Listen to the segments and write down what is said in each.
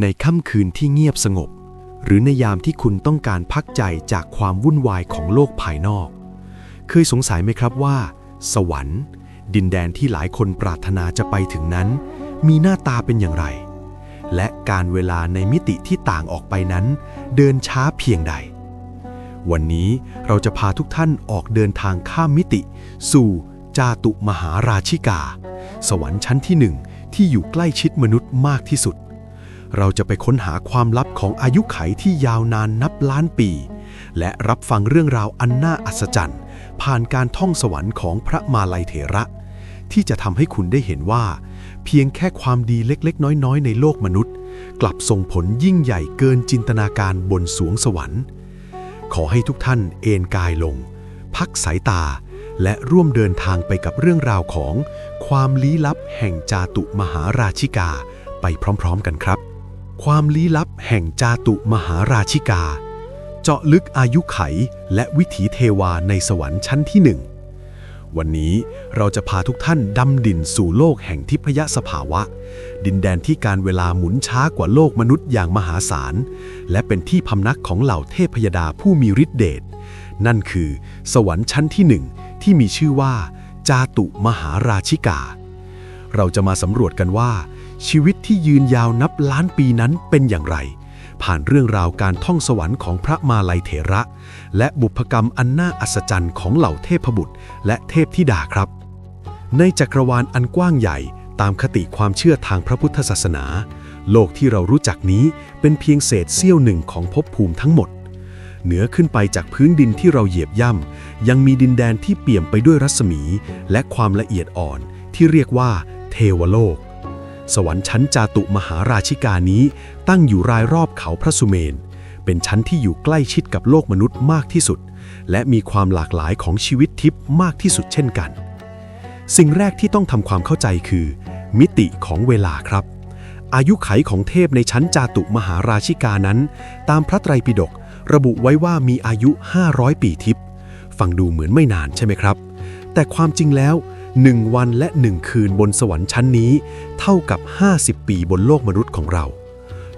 ในค่ำคืนที่เงียบสงบ หรือในยามที่คุณต้องการพักใจจากความวุ่นวายของโลกภายนอก เคยสงสัยไหมครับว่า สวรรค์ ดินแดนที่หลายคนปรารถนาจะไปถึงนั้น มีหน้าตาเป็นอย่างไร และการเวลาในมิติที่ต่างออกไปนั้น เดินช้าเพียงใด วันนี้เราจะพาทุกท่านออกเดินทางข้ามมิติ สู่จาตุมหาราชิกา สวรรค์ชั้นที่หนึ่งที่อยู่ใกล้ชิดมนุษย์มากที่สุด เราจะไปค้นหาความลับของอายุไขที่ยาวนานนับล้านปี และรับฟังเรื่องราวอันน่าอัศจรรย์ ผ่านการท่องสวรรค์ของพระมาลัยเถระ ที่จะทำให้คุณได้เห็นว่า เพียงแค่ความดีเล็กๆ น้อยๆ ในโลกมนุษย์ กลับส่งผลยิ่งใหญ่เกินจินตนาการบนสวงสวรรค์ ขอให้ทุกท่านเอนกายลง พักสายตา และร่วมเดินทางไปกับเรื่องราวของความลี้ลับแห่งจาตุมหาราชิกาไปพร้อม ๆ กันครับ ความลี้ลับแห่งจาตุมหาราชิกา เจาะลึกอายุไขและวิถีเทวาในสวรรค์ชั้นที่หนึ่ง วันนี้เราจะพาทุกท่านดำดิ่นสู่โลกแห่งทิพยสภาวะ ดินแดนที่การเวลาหมุนช้ากว่าโลกมนุษย์อย่างมหาศาล และเป็นที่พำนักของเหล่าเทพยดาผู้มีฤทธิเดช นั่นคือ สวรรค์ชั้นที่หนึ่งที่มีชื่อว่า จาตุมหาราชิกา เราจะมาสำรวจกันว่า ชีวิตที่ยืนยาวนับล้านปีนั้นเป็นอย่างไร ผ่านเรื่องราวการท่องสวรรค์ของพระมาลัยเถระ และบุพกรรมอันน่าอัศจรรย์ของเหล่าเทพบุตร และเทพธิดาครับ ในจักรวาลอันกว้างใหญ่ตามคติความเชื่อทางพระพุทธศาสนา โลกที่เรารู้จักนี้เป็นเพียงเศษเสี้ยวหนึ่งของภพภูมิทั้งหมด เหนือขึ้นไปจากพื้นดินที่เราเหยียบย่ำยังมีดินแดนที่เปี่ยมไปด้วยรัศมี และความละเอียดอ่อนที่เรียกว่า เทวโลก สวรรค์ชั้นจาตุมหาราชิกานี้ตั้งอยู่รายรอบเขาพระสุเมน เป็นชั้นที่อยู่ใกล้ชิดกับโลกมนุษย์มากที่สุด และมีความหลากหลายของชีวิตทิพย์มากที่สุดเช่นกัน สิ่งแรกที่ต้องทำความเข้าใจคือ มิติของเวลาครับ อายุไขของเทพในชั้นจาตุมหาราชิกานั้น ตามพระไตรปิฎกระบุไว้ว่ามีอายุ 500 ปีทิพย์ฟังดูเหมือนไม่นานใช่ไหมครับ แต่ความจริงแล้ว 1 วันและ 1 คืนบนสวรรค์ชั้นนี้ เท่ากับ 50 ปีบนโลกมนุษย์ของเรา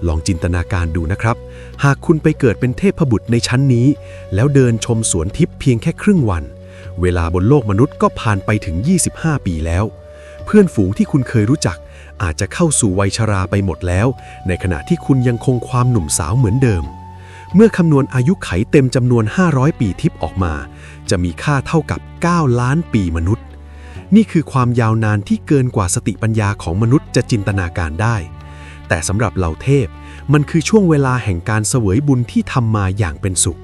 ลองจินตนาการดูนะครับ หากคุณไปเกิดเป็นเทพบุตรในชั้นนี้ แล้วเดินชมสวนทิพย์เพียงแค่ครึ่งวัน เวลาบนโลกมนุษย์ก็ผ่านไปถึง 25 ปีแล้ว เพื่อนฝูงที่คุณเคยรู้จัก อาจจะเข้าสู่วัยชราไปหมดแล้ว ในขณะที่คุณยังคงความหนุ่มสาวเหมือนเดิมเมื่อคำนวณอายุไขเต็มจำนวน 500 ปีทิพย์ออกมา จะมีค่าเท่ากับ 9 ล้านปีมนุษย์ นี่คือความยาวนานที่เกินกว่าสติปัญญาของมนุษย์จะจินตนาการได้ แต่สำหรับเหล่าเทพ มันคือช่วงเวลาแห่งการเสวยบุญที่ทำมาอย่างเป็นสุข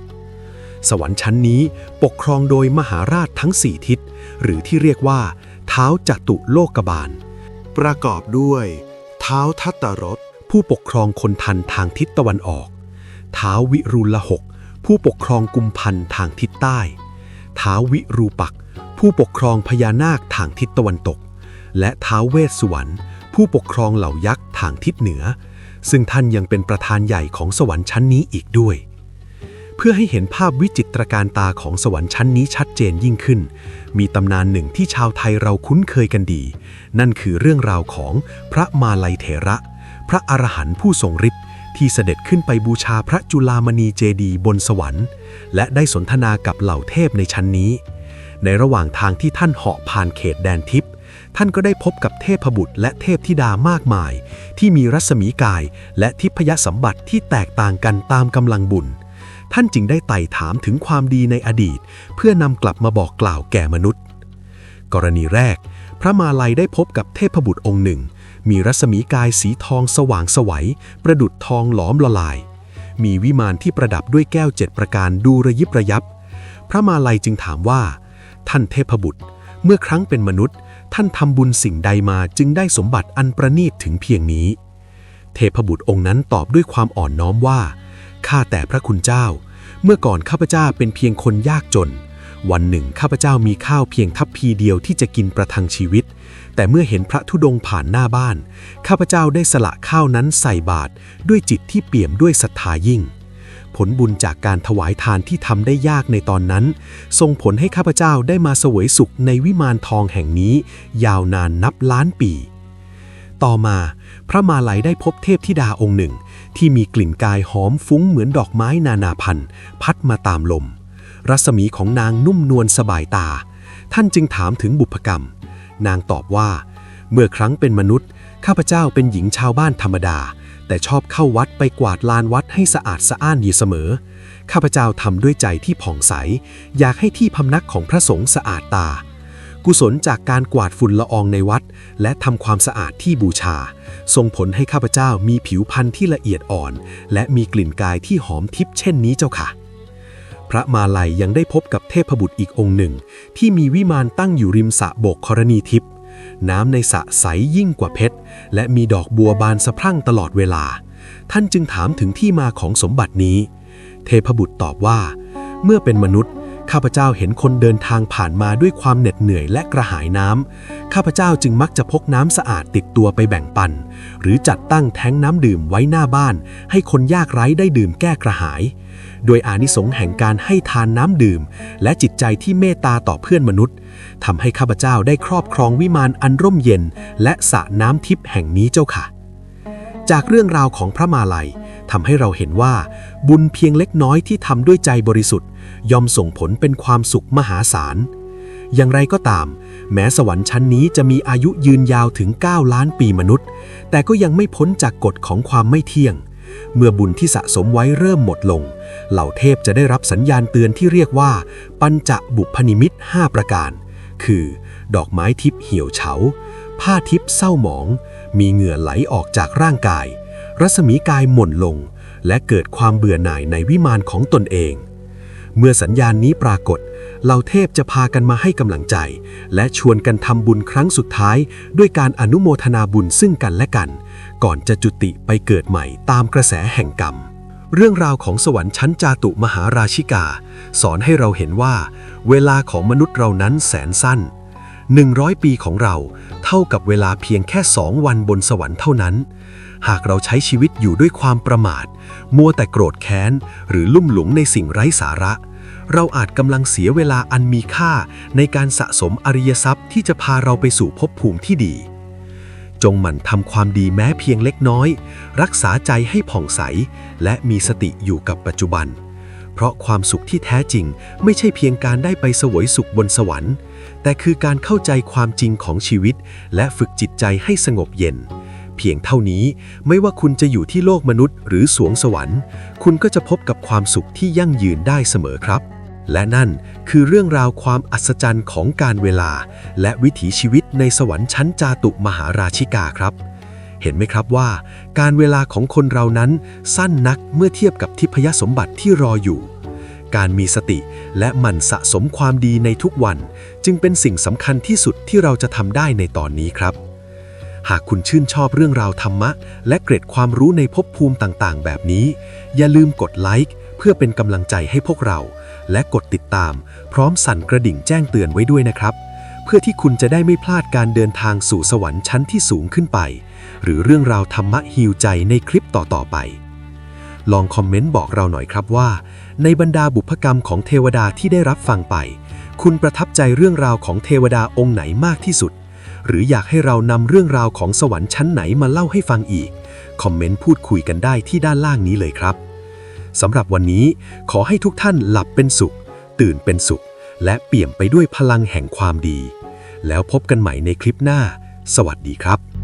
สวรรค์ชั้นนี้ปกครองโดยมหาราชทั้งสี่ทิศ หรือที่เรียกว่า เท้าจัตุโลกบาล ประกอบด้วย เท้าทัตตรสผู้ปกครองคนทันทางทิศตะวันออก เท้าวิรุลหก ผู้ปกครองกุมพันธ์ทางทิศใต้ เท้าวิรูปักษ์ ผู้ปกครองพญานาคทางทิศตะวันตก และท้าวเวสสุวรรณผู้ปกครองเหล่ายักษ์ทางทิศเหนือ ซึ่งท่านยังเป็นประธานใหญ่ของสวรรค์ชั้นนี้อีกด้วย เพื่อให้เห็นภาพวิจิตรการตาของสวรรค์ชั้นนี้ชัดเจนยิ่งขึ้น มีตำนานหนึ่งที่ชาวไทยเราคุ้นเคยกันดี นั่นคือเรื่องราวของพระมาลัยเถระ พระอรหันต์ผู้ทรงฤทธิ์ที่เสด็จขึ้นไปบูชาพระจุลามณีเจดีย์บนสวรรค์ และได้สนทนากับเหล่าเทพในชั้นนี้ ในระหว่างทางที่ท่านเหาะผ่านเขตแดนทิพย์ท่านก็ได้พบกับเทพบุตรและเทพธิดามากมาย ที่มีรัศมีกายและทิพยสมบัติที่แตกต่างกันตามกำลังบุญ ท่านจึงได้ไต่ถามถึงความดีในอดีต เพื่อนำกลับมาบอกกล่าวแก่มนุษย์ กรณีแรก พระมาลัยได้พบกับเทพบุตรองค์หนึ่ง มีรัศมีกายสีทองสว่างสวัยประดุดทองหลอมละลาย มีวิมานที่ประดับด้วยแก้วเจ็ดประการดูระยิบระยับ พระมาลัยจึงถามว่า ท่านเทพบุตร เมื่อครั้งเป็นมนุษย์ ท่านทำบุญสิ่งใดมาจึงได้สมบัติอันประณีตถึงเพียงนี้ เทพบุตรองค์นั้นตอบด้วยความอ่อนน้อมว่า ข้าแต่พระคุณเจ้า เมื่อก่อนข้าพเจ้าเป็นเพียงคนยากจน วันหนึ่งข้าพเจ้ามีข้าวเพียงทัพพีเดียวที่จะกินประทังชีวิต แต่เมื่อเห็นพระธุดงค์ผ่านหน้าบ้าน ข้าพเจ้าได้สละข้าวนั้นใส่บาตรด้วยจิตที่เปี่ยมด้วยศรัทธายิ่ง ผลบุญจากการถวายทานที่ทำได้ยากในตอนนั้น ส่งผลให้ข้าพเจ้าได้มาเสวยสุขในวิมานทองแห่งนี้ ยาวนานนับล้านปี ต่อมา พระมาลัยได้พบเทพธิดาองค์หนึ่ง ที่มีกลิ่นกายหอมฟุ้งเหมือนดอกไม้นานาพันธุ์ พัดมาตามลม รัศมีของนางนุ่มนวลสบายตา ท่านจึงถามถึงบุพกรรม นางตอบว่า เมื่อครั้งเป็นมนุษย์ ข้าพเจ้าเป็นหญิงชาวบ้านธรรมดา แต่ชอบเข้าวัดไปกวาดลานวัดให้สะอาดสะอ้านอยู่เสมอ ข้าพเจ้าทำด้วยใจที่ผ่องใส อยากให้ที่พำนักของพระสงฆ์สะอาดตา กุศลจากการกวาดฝุ่นละอองในวัด และทำความสะอาดที่บูชา ส่งผลให้ข้าพเจ้ามีผิวพรรณที่ละเอียดอ่อน และมีกลิ่นกายที่หอมทิพย์เช่นนี้เจ้าค่ะพระมาลัยยังได้พบกับเทพบุตรอีกองค์หนึ่ง ที่มีวิมานตั้งอยู่ริมสระโบกครณีทิพย์ น้ำในสระใสยิ่งกว่าเพชร และมีดอกบัวบานสะพรั่งตลอดเวลา ท่านจึงถามถึงที่มาของสมบัตินี้ เทพบุตรตอบว่า เมื่อเป็นมนุษย์ ข้าพเจ้าเห็นคนเดินทางผ่านมาด้วยความเหน็ดเหนื่อยและกระหายน้ำ ข้าพเจ้าจึงมักจะพกน้ำสะอาดติดตัวไปแบ่งปัน หรือจัดตั้งแท้งน้ำดื่มไว้หน้าบ้าน ให้คนยากไร้ได้ดื่มแก้กระหาย โดยอานิสงส์แห่งการให้ทานน้ำดื่ม และจิตใจที่เมตตาต่อเพื่อนมนุษย์ทำให้ข้าพเจ้าได้ครอบครองวิมานอันร่มเย็น และสระน้ำทิพย์แห่งนี้เจ้าค่ะ จากเรื่องราวของพระมาลัย ทำให้เราเห็นว่า บุญเพียงเล็กน้อยที่ทำด้วยใจบริสุทธิ์ ย่อมส่งผลเป็นความสุขมหาศาล อย่างไรก็ตาม แม้สวรรค์ชั้นนี้จะมีอายุยืนยาวถึง 9 ล้านปีมนุษย์ แต่ก็ยังไม่พ้นจากกฎของความไม่เที่ยง เมื่อบุญที่สะสมไว้เริ่มหมดลง เหล่าเทพจะได้รับสัญญาณเตือนที่เรียกว่า ปัญจบุพนิมิต5ประการ คือ ดอกไม้ทิพย์เหี่ยวเฉาผ้าทิพย์เศร้าหมอง มีเหงื่อไหลออกจากร่างกาย รัศมีกายหม่นลง และเกิดความเบื่อหน่ายในวิมานของตนเอง เมื่อสัญญาณนี้ปรากฏเหล่าเทพจะพากันมาให้กำลังใจ และชวนกันทำบุญครั้งสุดท้าย ด้วยการอนุโมทนาบุญซึ่งกันและกัน ก่อนจะจุติไปเกิดใหม่ตามกระแสแห่งกรรม เรื่องราวของสวรรค์ชั้นจาตุมหาราชิกา สอนให้เราเห็นว่า เวลาของมนุษย์เรานั้นแสนสั้น 100 ปีของเราเท่ากับเวลาเพียงแค่สองวันบนสวรรค์เท่านั้น หากเราใช้ชีวิตอยู่ด้วยความประมาท มัวแต่โกรธแค้น หรือลุ่มหลงในสิ่งไร้สาระ เราอาจกำลังเสียเวลาอันมีค่าในการสะสมอริยทรัพย์ที่จะพาเราไปสู่ภพภูมิที่ดี จงหมั่นทำความดีแม้เพียงเล็กน้อย รักษาใจให้ผ่องใส และมีสติอยู่กับปัจจุบัน เพราะความสุขที่แท้จริงไม่ใช่เพียงการได้ไปสวยสุขบนสวรรค์ แต่คือการเข้าใจความจริงของชีวิต และฝึกจิตใจให้สงบเย็น เพียงเท่านี้ ไม่ว่าคุณจะอยู่ที่โลกมนุษย์หรือสวงสวรรค์ คุณก็จะพบกับความสุขที่ยั่งยืนได้เสมอครับ และนั่นคือเรื่องราวความอัศจรรย์ของการเวลา และวิถีชีวิตในสวรรค์ชั้นจาตุมหาราชิกาครับ เห็นไหมครับว่า การเวลาของคนเรานั้นสั้นนักเมื่อเทียบกับทิพยสมบัติที่รออยู่การมีสติและหมั่นสะสมความดีในทุกวัน จึงเป็นสิ่งสำคัญที่สุดที่เราจะทำได้ในตอนนี้ครับ หากคุณชื่นชอบเรื่องราวธรรมะ และเกร็ดความรู้ในภพภูมิต่างๆ แบบนี้ อย่าลืมกดไลค์เพื่อเป็นกำลังใจให้พวกเรา และกดติดตาม พร้อมสั่นกระดิ่งแจ้งเตือนไว้ด้วยนะครับ เพื่อที่คุณจะได้ไม่พลาดการเดินทางสู่สวรรค์ชั้นที่สูงขึ้นไป หรือเรื่องราวธรรมะฮิวใจในคลิปต่อๆไป ลองคอมเมนต์บอกเราหน่อยครับว่า ในบรรดาบุพกรรมของเทวดาที่ได้รับฟังไป คุณประทับใจเรื่องราวของเทวดาองค์ไหนมากที่สุด หรืออยากให้เรานำเรื่องราวของสวรรค์ชั้นไหนมาเล่าให้ฟังอีก คอมเมนต์พูดคุยกันได้ที่ด้านล่างนี้เลยครับสำหรับวันนี้ขอให้ทุกท่านหลับเป็นสุข ตื่นเป็นสุข และเปี่ยมไปด้วยพลังแห่งความดี แล้วพบกันใหม่ในคลิปหน้า สวัสดีครับ